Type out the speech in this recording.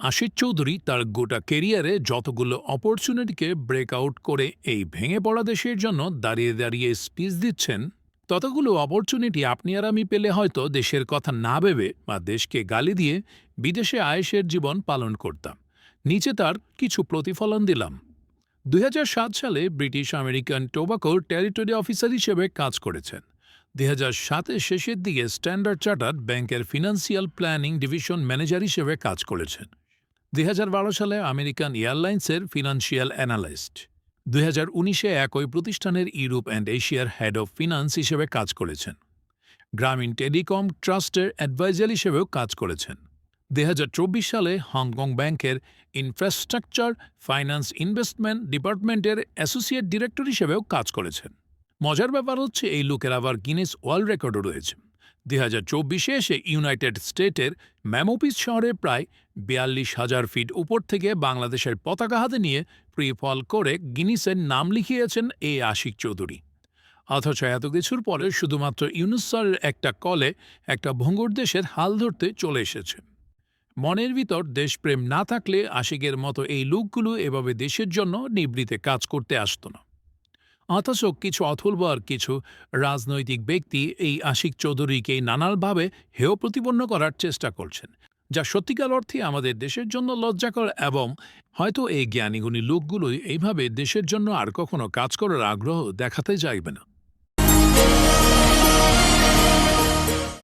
আশিস চৌধুরী তার গোটা কেরিয়ারে যতগুলো অপরচুনিটিকে ব্রেকআউট করে এই ভেঙে পড়া দেশের জন্য দাঁড়িয়ে দাঁড়িয়ে স্পিচ দিচ্ছেন, ততগুলো অপরচুনিটি আপনি আর আমি পেলে হয়তো দেশের কথা না ভেবে বা দেশকে গালি দিয়ে বিদেশে আয়েসের জীবন পালন করতাম। নিচে তার কিছু প্রতিফলন দিলাম। দুই হাজার সাত সালে ব্রিটিশ আমেরিকান টোবাকোর টেরিটরি অফিসার হিসেবে কাজ করেছেন। দুই সাতের শেষের দিকে স্ট্যান্ডার্ড চার্টার্ড ব্যাংকের ফিনান্সিয়াল প্ল্যানিং ডিভিশন ম্যানেজার হিসেবে কাজ করেছেন। দুই হাজার বারো সালে আমেরিকান এয়ারলাইন্সের ফিনান্সিয়াল অ্যানালিস্ট, দুই হাজার উনিশে একই প্রতিষ্ঠানের ইউরোপ অ্যান্ড এশিয়ার হেড অফ ফিনান্স হিসেবে কাজ করেছেন। গ্রামীণ টেলিকম ট্রাস্টের অ্যাডভাইজার হিসেবেও কাজ করেছেন। দুই হাজার চব্বিশ সালে হংকং ব্যাংকের ইনফ্রাস্ট্রাকচার ফাইন্যান্স ইনভেস্টমেন্ট ডিপার্টমেন্টের অ্যাসোসিয়েট ডিরেক্টর হিসেবেও কাজ করেছেন। মজার ব্যাপার হচ্ছে এই লোকের আবার গিনেস ওয়ার্ল্ড রেকর্ডও রয়েছে। দুই হাজার চব্বিশে এসে ইউনাইটেড স্টেটের ম্যামোপিস শহরে প্রায় বিয়াল্লিশ হাজার ফিট উপর থেকে বাংলাদেশের পতাকা হাতে নিয়ে ফল করে গিনিসের নাম লিখিয়েছেন এ আশিক চৌধুরী। অথচ এত কিছুর পরে শুধুমাত্র ইউনুসারের একটা কলে একটা ভঙ্গুর দেশের হাল ধরতে চলে এসেছে। মনের ভিতর দেশপ্রেম না থাকলে আশিকের মতো এই লোকগুলো এভাবে দেশের জন্য নিবৃতে কাজ করতে আসত না। অথচ কিছু অথলবর কিছু রাজনৈতিক ব্যক্তি এই আশিক চৌধুরীকে নানানভাবে হেয় প্রতিপন্ন করার চেষ্টা করছেন, যা সত্যিকার অর্থে আমাদের দেশের জন্য লজ্জাকর এবং হয়তো এই জ্ঞানীগুণী লোকগুলোই এইভাবে দেশের জন্য আর কখনো কাজ করার আগ্রহ দেখাতে যাইবে না।